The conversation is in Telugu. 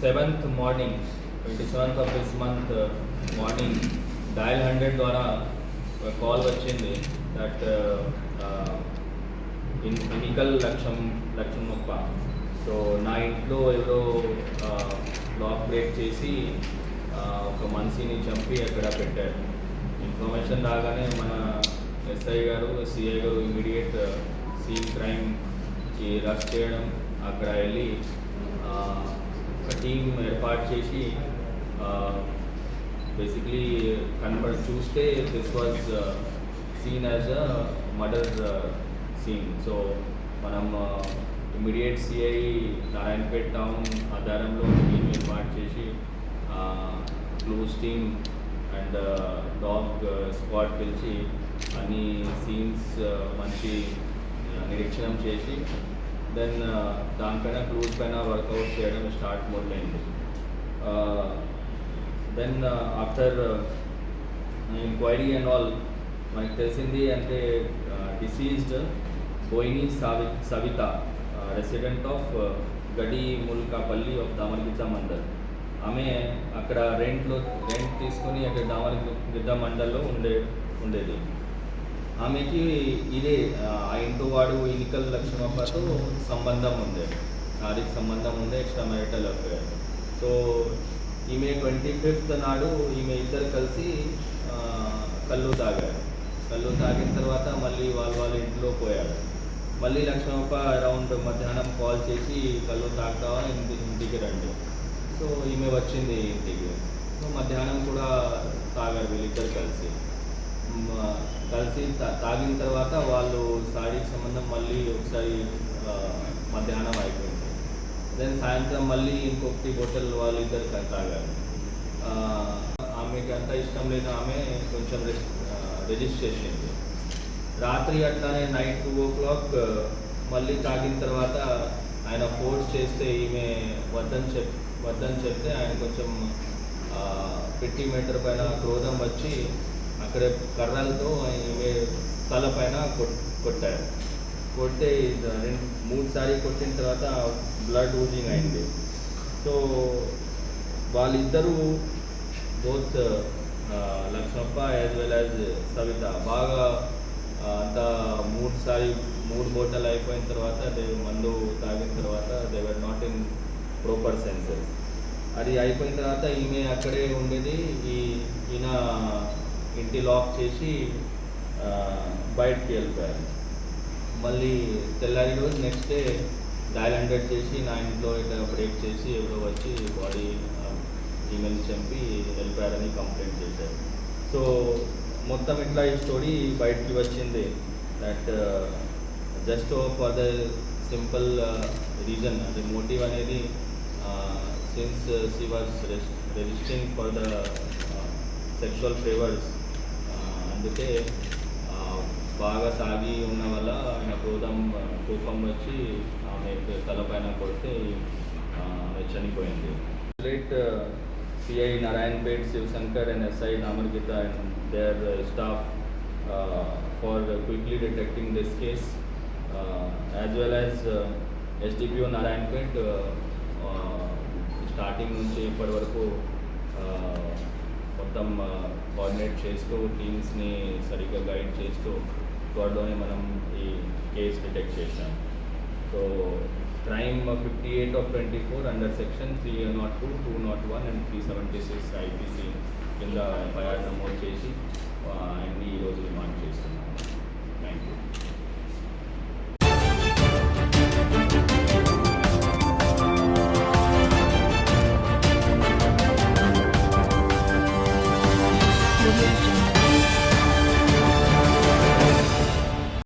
Seventh morning twenty seventh of this month morning dial hundred ద్వారా uh, ఒక కాల్ వచ్చింది దట్ ఇన్ ఇనికల్ లక్ష్యం లక్ష్యం సో నా ఇంట్లో ఎవరో లాక్ బ్రేక్ చేసి ఒక మనిషిని చంపి అక్కడ పెట్టారు. ఇన్ఫర్మేషన్ రాగానే మన ఎస్ఐ గారు సిఐ గారు ఇమీడియట్ సీన్ క్రైమ్కి రష్ చేయడం అక్కడ వెళ్ళి ఒక టీం ఏర్పాటు చేసి బేసిక్లీ కనబడి చూస్తే this was seen as a murder scene so మనం ఇమీడియట్ సిఐ నారాయణపేట్ టౌన్ ఆధారంలో టీం ఏర్పాటు చేసి close team and dog squad పిలిచి అన్ని సీన్స్ మంచి నిరీక్షణం చేసి దెన్ uh, దానిపైన క్లూస్ పైన వర్కౌట్ చేయడం స్టార్ట్ మొదలైంది. Then after enquiry and all మనకు తెలిసింది అంటే diseased Boini Savi Savitha resident of గడి ముల్కాపల్లి ఆఫ్ దామరగిద్ద మండల్ ఆమె అక్కడ రెంట్లో రెంట్ తీసుకొని అక్కడ దామరగిద్ద మండల్లో ఉండే ఉండేది. ఆమెకి ఇదే ఆ ఇంటి వాడు ఇనికల్ లక్ష్మప్పతో సంబంధం ఉంది శారీరక సంబంధం ఉంది ఎక్స్ట్రా మ్యారిటల్ అఫేర్ సో ఈమె ట్వంటీ ఫిఫ్త్ నాడు ఈమె ఇద్దరు కలిసి కళ్ళు తాగారు. కళ్ళు తాగిన తర్వాత మళ్ళీ వాళ్ళ వాళ్ళ ఇంట్లో పోయారు. మళ్ళీ లక్ష్మప్ప అరౌండ్ మధ్యాహ్నం కాల్ చేసి కళ్ళు తాగుతావా? ఇంటి ఇంటికి రండి. సో ఈమె వచ్చింది ఇంటికి. సో మధ్యాహ్నం కూడా తాగారు వీళ్ళిద్దరు కలిసి. కలిసి తాగిన తర్వాత వాళ్ళు శారీకి సంబంధం మళ్ళీ ఒకసారి మధ్యాహ్నం అయిపోయింది. దెన్ సాయంత్రం మళ్ళీ ఇంకొకటి బొట్టలు వాళ్ళు ఇద్దరు తాగారు. ఆమెకి అంత ఇష్టం లేదు ఆమె కొంచెం రిజిస్ట్ చేసింది. రాత్రి అట్లానే నైట్ టూ ఓ క్లాక్ మళ్ళీ తాగిన తర్వాత ఆయన ఫోర్స్ చేస్తే ఈమె వద్దని చెప్ వద్దని చెప్తే ఆయన కొంచెం పెట్టి మీటర్ పైన క్రోధం వచ్చి అక్కడ కర్రలతో ఈమె తల పైన కొట్టారు. కొడితే రెండు మూడు సారి కొట్టిన తర్వాత బ్లడ్ ఊజింగ్ అయింది. సో వాళ్ళిద్దరూ both Lakshmappa as well as Savitha బాగా అంత అంతా మూడు సారి మూడు బోటలు అయిపోయిన తర్వాత దే మందు తాగిన తర్వాత they were not in proper senses. అది అయిపోయిన తర్వాత ఈమె అక్కడే ఉండేది. ఈ ఈయన ఇంటి లాక్ చేసి బయటకి బయటికి వెళ్ళిపోయారు. మళ్ళీ తెల్లారి రోజు నెక్స్ట్ డే డైల్ హండ్రెడ్ చేసి నా ఇంట్లో ఇట్లా బ్రేక్ చేసి ఎవరో వచ్చి బాడీ ఈమెయిల్ చంపి వెళ్ళిపోయారని కంప్లైంట్ చేశారు. సో మొత్తం ఇట్లా ఈ స్టోరీ బయటికి వచ్చింది. That just for the simple reason అది మోటివ్ అనేది since she was resisting for the sexual favours అందుకే బాగా తాగి ఉన్న వల్ల ఆయన క్రోధం కోపం వచ్చి ఆమె తలపైన కొడితే ఆమె చనిపోయింది. Late CI Narayanpet Shivashankar and SI నామర్గిత and their staff for quickly detecting this case as well as SDPO Narayanpet starting నుంచి ఇప్పటి వరకు మొత్తం కోఆర్డినేట్ చేస్తూ టీమ్స్ని సరిగ్గా గైడ్ చేస్తూ త్వరలోనే మనం ఈ కేసు డిటెక్ట్ చేసాం so crime fifty eight of twenty four under section three not two two not one and three seventy six IPC కింద ఎఫ్ఐఆర్ నమోదు చేసి అండ్ ఆయన్ని ఈరోజు